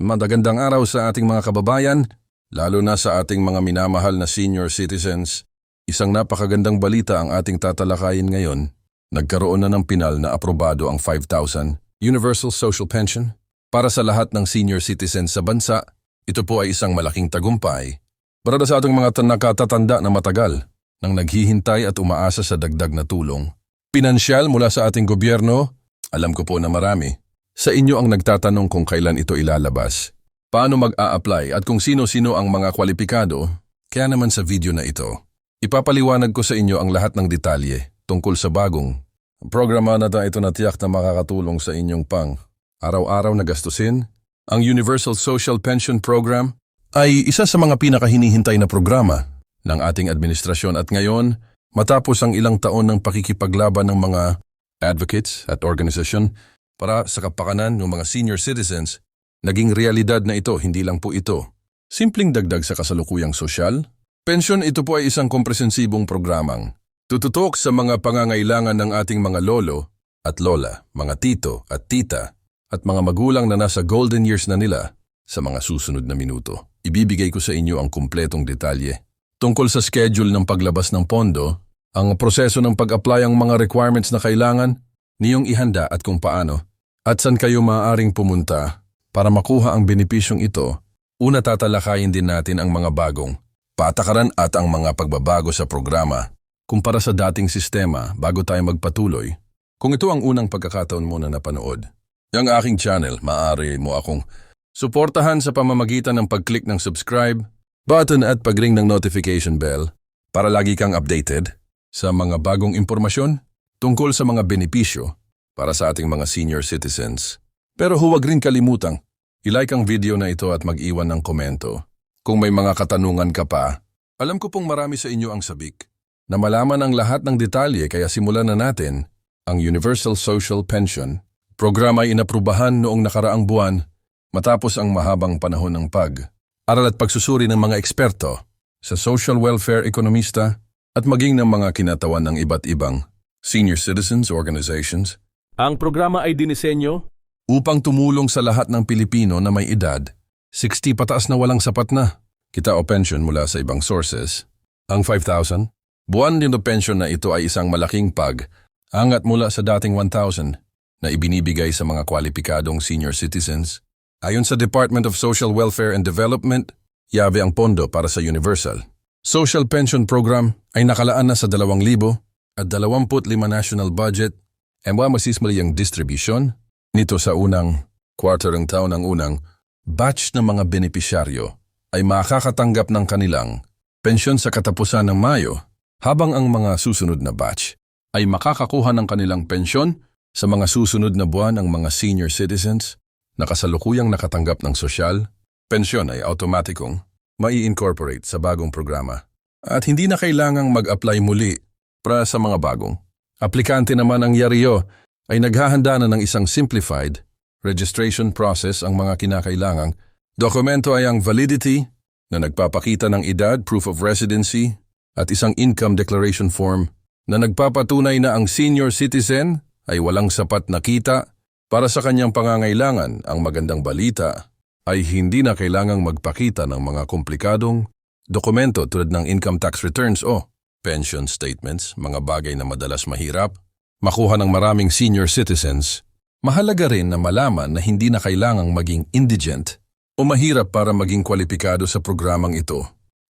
Madagandang araw sa ating mga kababayan, lalo na sa ating mga minamahal na senior citizens. Isang napakagandang balita ang ating tatalakayin ngayon. Nagkaroon na ng pinal na aprobado ang 5,000 Universal Social Pension para sa lahat ng senior citizens sa bansa. Ito po ay isang malaking tagumpay para sa ating mga nakatatanda na matagal nang naghihintay at umaasa sa dagdag na tulong. Pinansyal mula sa ating gobyerno, alam ko po na marami. Sa inyo ang nagtatanong kung kailan ito ilalabas. Paano mag-a-apply at kung sino-sino ang mga kwalipikado, kaya naman sa video na ito. Ipapaliwanag ko sa inyo ang lahat ng detalye tungkol sa bagong programa na ito na tiyak na makakatulong sa inyong pang araw-araw na gastusin. Ang Universal Social Pension Program ay isa sa mga pinakahinihintay na programa ng ating administrasyon at ngayon, matapos ang ilang taon ng pakikipaglaban ng mga advocates at organisasyon para sa kapakanan ng mga senior citizens, naging realidad na ito, hindi lang po ito. Simpleng dagdag sa kasalukuyang sosyal, pensyon ito po ay isang kompresensibong programang tututok sa mga pangangailangan ng ating mga lolo at lola, mga tito at tita, at mga magulang na nasa golden years na nila sa mga susunod na minuto. Ibibigay ko sa inyo ang kumpletong detalye. Tungkol sa schedule ng paglabas ng pondo, ang proseso ng pag-apply ang mga requirements na kailangan, niyong ihanda at kung paano, at saan kayo maaaring pumunta para makuha ang benepisyong ito, una tatalakayin din natin ang mga bagong patakaran at ang mga pagbabago sa programa kumpara sa dating sistema bago tayo magpatuloy. Kung ito ang unang pagkakataon mo na napanood, yung aking channel, maaari mo akong suportahan sa pamamagitan ng pag-click ng subscribe button at pag-ring ng notification bell para lagi kang updated sa mga bagong impormasyon tungkol sa mga benepisyo para sa ating mga senior citizens. Pero huwag rin kalimutang, ilike ang video na ito at mag-iwan ng komento. Kung may mga katanungan ka pa, alam ko pong marami sa inyo ang sabik na malaman ang lahat ng detalye kaya simulan na natin ang Universal Social Pension. Programa ay inaprubahan noong nakaraang buwan matapos ang mahabang panahon ng pag. Aral at pagsusuri ng mga eksperto sa social welfare ekonomista at maging ng mga kinatawan ng iba't ibang senior citizens organizations Ang programa ay dinisenyo upang tumulong sa lahat ng Pilipino na may edad, 60 pataas na walang sapat na, kita o pension mula sa ibang sources. Ang 5,000, buwan din pension na ito ay isang malaking pag, angat mula sa dating 1,000 na ibinibigay sa mga kwalipikadong senior citizens. Ayon sa Department of Social Welfare and Development, yabe ang pondo para sa Universal. Social Pension Program ay nakalaan na sa 2,000 at 25 national budget and wa masismali ang distribution nito sa unang quarter ng taon ng unang batch ng mga benepisyaryo ay makakatanggap ng kanilang pensyon sa katapusan ng Mayo habang ang mga susunod na batch ay makakakuha ng kanilang pensyon sa mga susunod na buwan ng mga senior citizens na kasalukuyang nakatanggap ng sosyal, pensyon ay automatikong mai-incorporate sa bagong programa. At hindi na kailangang mag-apply muli para sa mga bagong. Aplikante naman ang Yario ay naghahanda na ng isang simplified registration process ang mga kinakailangang. Dokumento ay ang validity na nagpapakita ng edad, proof of residency, at isang income declaration form na nagpapatunay na ang senior citizen ay walang sapat na kita para sa kanyang pangangailangan. Ang magandang balita ay hindi na kailangang magpakita ng mga komplikadong dokumento tulad ng income tax returns o pension statements, mga bagay na madalas mahirap, makuha ng maraming senior citizens, mahalaga rin na malaman na hindi na kailangang maging indigent o mahirap para maging kwalipikado sa programang ito.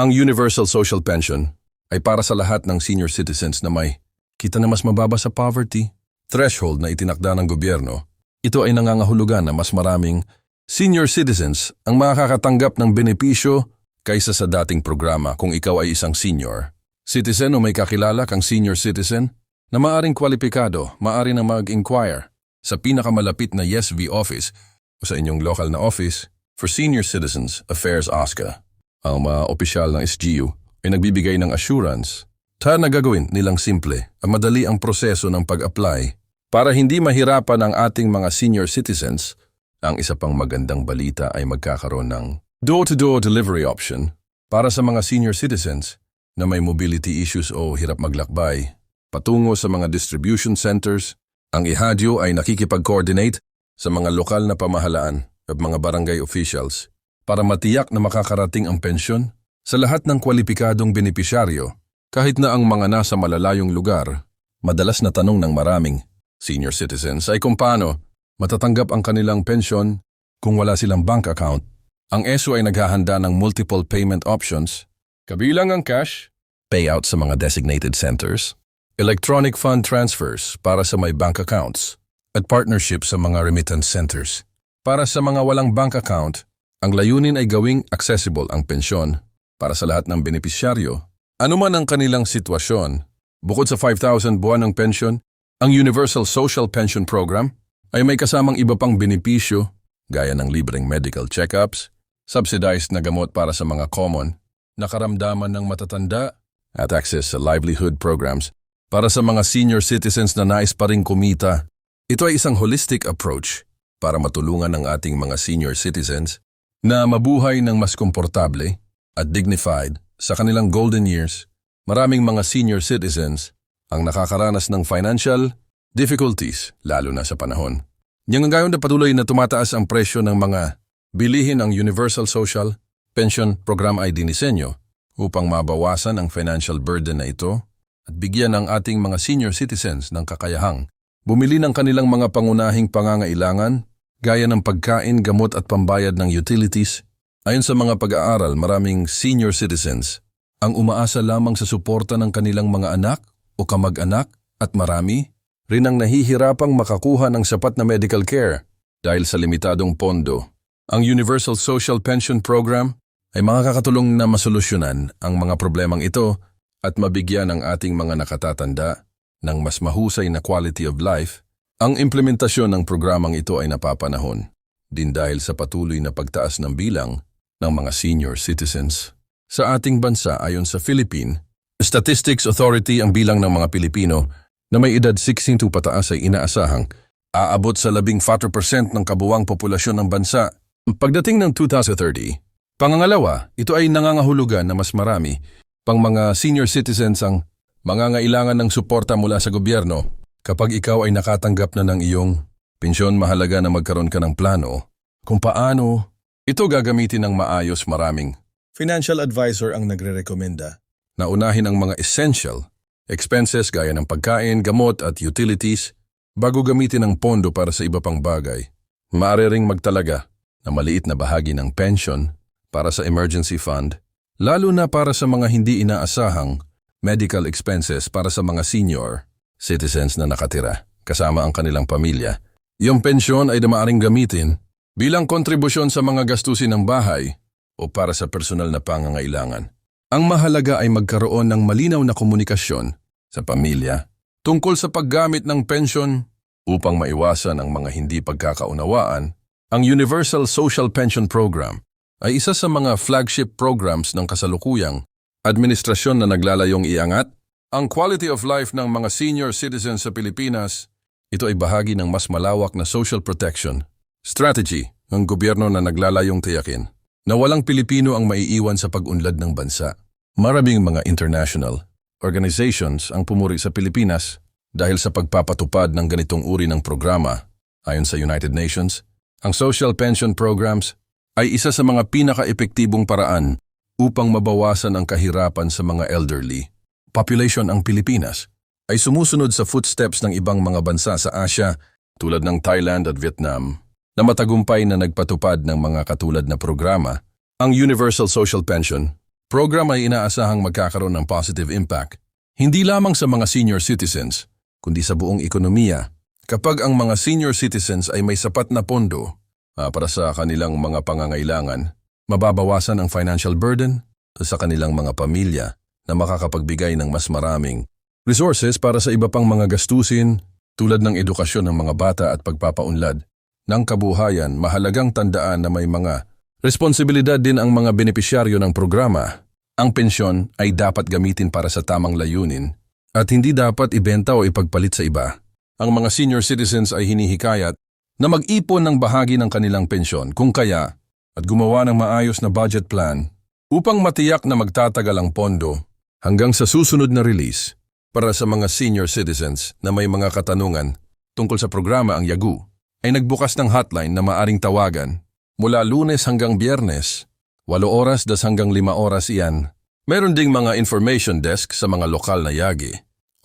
Ang Universal Social Pension ay para sa lahat ng senior citizens na may kita na mas mababa sa poverty, threshold na itinakda ng gobyerno. Ito ay nangangahulugan na mas maraming senior citizens ang makakatanggap ng benepisyo kaysa sa dating programa kung ikaw ay isang senior. Citizen o may kakilala kang senior citizen na maaring kwalipikado, maaari na mag-inquire sa pinakamalapit na YesV office o sa inyong local na office for Senior Citizens Affairs OSCA. Ang mga opisyal ng SGU ay nagbibigay ng assurance ta na gagawin nilang simple at madali ang proseso ng pag-apply para hindi mahirapan ang ating mga senior citizens. Ang isa pang magandang balita ay magkakaroon ng door-to-door delivery option para sa mga senior citizens na may mobility issues o hirap maglakbay. Patungo sa mga distribution centers, ang IHADYO ay nakikipag-coordinate sa mga lokal na pamahalaan at mga barangay officials para matiyak na makakarating ang pensyon sa lahat ng kwalipikadong benepisyaryo kahit na ang mga nasa malalayong lugar. Madalas na tanong ng maraming senior citizens ay kung paano matatanggap ang kanilang pensyon kung wala silang bank account. Ang ESO ay naghahanda ng multiple payment options, kabilang ang cash, payout sa mga designated centers, electronic fund transfers para sa may bank accounts, at partnership sa mga remittance centers. Para sa mga walang bank account, ang layunin ay gawing accessible ang pensyon para sa lahat ng benepisyaryo. Ano man ang kanilang sitwasyon, bukod sa 5,000 buwan ng pensyon, ang Universal Social Pension Program ay may kasamang iba pang benepisyo gaya ng libreng medical checkups, subsidized na gamot para sa mga common, nakaramdaman ng matatanda, at access sa livelihood programs para sa mga senior citizens na nais pa rin kumita. Ito ay isang holistic approach para matulungan ang ating mga senior citizens na mabuhay ng mas komportable at dignified sa kanilang golden years. Maraming mga senior citizens ang nakakaranas ng financial difficulties lalo na sa panahon. Niyang gayon na patuloy na tumataas ang presyo ng mga bilihin ang Universal Social Pension Program ay dinisenyo upang mabawasan ang financial burden na ito at bigyan ang ating mga senior citizens ng kakayahang bumili ng kanilang mga pangunahing pangangailangan gaya ng pagkain, gamot at pambayad ng utilities. Ayon sa mga pag-aaral, maraming senior citizens ang umaasa lamang sa suporta ng kanilang mga anak o kamag-anak at marami rin ang nahihirapang makakuha ng sapat na medical care dahil sa limitadong pondo. Ang Universal Social Pension Program ay makakatulong na masolusyonan ang mga problemang ito at mabigyan ang ating mga nakatatanda ng mas mahusay na quality of life. Ang implementasyon ng programang ito ay napapanahon din dahil sa patuloy na pagtaas ng bilang ng mga senior citizens. Sa ating bansa ayon sa Philippine Statistics Authority ang bilang ng mga Pilipino na may edad 16 to pataas ay inaasahang aabot sa 14% ng kabuwang populasyon ng bansa. Pagdating ng 2030, Pangangalawa, ito ay nangangahulugan na mas marami pang mga senior citizens ang mangangailangan ng suporta mula sa gobyerno. Kapag ikaw ay nakatanggap na ng iyong pensyon, mahalaga na magkaroon ka ng plano kung paano ito gagamitin ng maayos maraming. Financial advisor ang nagre-rekomenda na unahin ang mga essential expenses gaya ng pagkain, gamot at utilities bago gamitin ang pondo para sa iba pang bagay. Maaari magtalaga na maliit na bahagi ng pension para sa emergency fund, lalo na para sa mga hindi inaasahang medical expenses para sa mga senior citizens na nakatira kasama ang kanilang pamilya. Yung pensyon ay damaaring gamitin bilang kontribusyon sa mga gastusin ng bahay o para sa personal na pangangailangan. Ang mahalaga ay magkaroon ng malinaw na komunikasyon sa pamilya tungkol sa paggamit ng pensyon upang maiwasan ang mga hindi pagkakaunawaan. Ang Universal Social Pension Program ay isa sa mga flagship programs ng kasalukuyang administrasyon na naglalayong iangat ang quality of life ng mga senior citizens sa Pilipinas. Ito ay bahagi ng mas malawak na social protection strategy ng gobyerno na naglalayong tiyakin na walang Pilipino ang maiiwan sa pag-unlad ng bansa. Maraming mga international organizations ang pumuri sa Pilipinas dahil sa pagpapatupad ng ganitong uri ng programa. Ayon sa United Nations, ang social pension programs ay isa sa mga pinaka-epektibong paraan upang mabawasan ang kahirapan sa mga elderly. Population ang Pilipinas ay sumusunod sa footsteps ng ibang mga bansa sa Asia tulad ng Thailand at Vietnam na matagumpay na nagpatupad ng mga katulad na programa. Ang Universal Social Pension program ay inaasahang magkakaroon ng positive impact hindi lamang sa mga senior citizens kundi sa buong ekonomiya. Kapag ang mga senior citizens ay may sapat na pondo ah, para sa kanilang mga pangangailangan, mababawasan ang financial burden sa kanilang mga pamilya na makakapagbigay ng mas maraming resources para sa iba pang mga gastusin tulad ng edukasyon ng mga bata at pagpapaunlad. Ng kabuhayan, mahalagang tandaan na may mga responsibilidad din ang mga benepisyaryo ng programa. Ang pensyon ay dapat gamitin para sa tamang layunin at hindi dapat ibenta o ipagpalit sa iba. Ang mga senior citizens ay hinihikayat na mag-ipon ng bahagi ng kanilang pensyon kung kaya at gumawa ng maayos na budget plan upang matiyak na magtatagal ang pondo hanggang sa susunod na release para sa mga senior citizens na may mga katanungan tungkol sa programa ang Yagu ay nagbukas ng hotline na maaring tawagan Mula lunes hanggang biyernes, 8 oras das hanggang 5 oras iyan. Meron ding mga information desk sa mga lokal na yagi,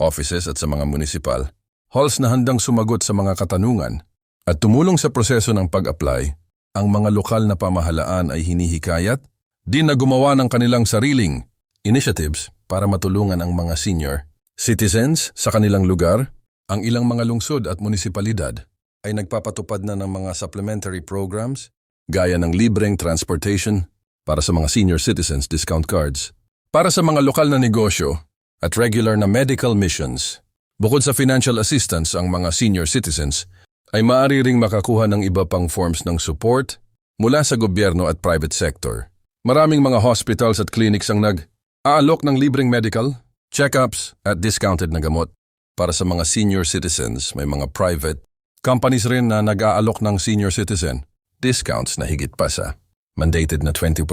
offices at sa mga munisipal, halls na handang sumagot sa mga katanungan at tumulong sa proseso ng pag-apply. Ang mga lokal na pamahalaan ay hinihikayat din na gumawa ng kanilang sariling initiatives para matulungan ang mga senior citizens sa kanilang lugar. Ang ilang mga lungsod at munisipalidad ay nagpapatupad na ng mga supplementary programs gaya ng libreng transportation para sa mga senior citizens discount cards, para sa mga lokal na negosyo at regular na medical missions. Bukod sa financial assistance ang mga senior citizens ay maaari ring makakuha ng iba pang forms ng support mula sa gobyerno at private sector. Maraming mga hospitals at clinics ang nag-aalok ng libreng medical, check-ups at discounted na gamot. Para sa mga senior citizens, may mga private companies rin na nag-aalok ng senior citizen discounts na higit pa sa mandated na 20%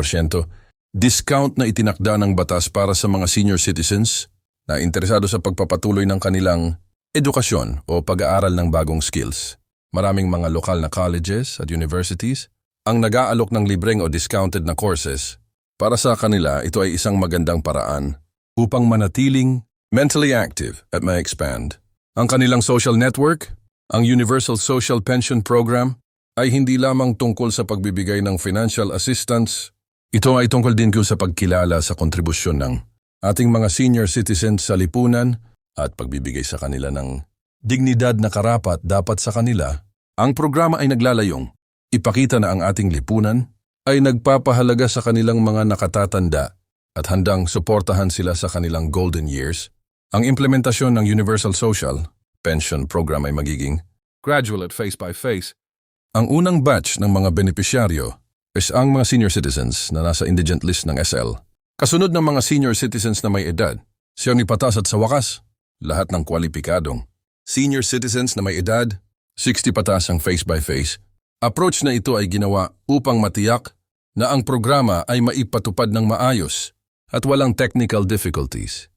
discount na itinakda ng batas para sa mga senior citizens na interesado sa pagpapatuloy ng kanilang edukasyon o pag-aaral ng bagong skills. Maraming mga lokal na colleges at universities ang nag-aalok ng libreng o discounted na courses. Para sa kanila, ito ay isang magandang paraan upang manatiling mentally active at ma-expand. Ang kanilang social network, ang Universal Social Pension Program, ay hindi lamang tungkol sa pagbibigay ng financial assistance, ito ay tungkol din sa pagkilala sa kontribusyon ng ating mga senior citizens sa lipunan at pagbibigay sa kanila ng dignidad na karapat dapat sa kanila. Ang programa ay naglalayong ipakita na ang ating lipunan ay nagpapahalaga sa kanilang mga nakatatanda at handang suportahan sila sa kanilang golden years. Ang implementasyon ng Universal Social Pension Program ay magiging gradual at face-by-face. Ang unang batch ng mga benepisyaryo is ang mga senior citizens na nasa indigent list ng SL. Kasunod ng mga senior citizens na may edad, siyang ipatas at sa wakas, lahat ng kwalipikadong. Senior citizens na may edad, 60 patas ang face-by-face. Approach na ito ay ginawa upang matiyak na ang programa ay maipatupad ng maayos at walang technical difficulties.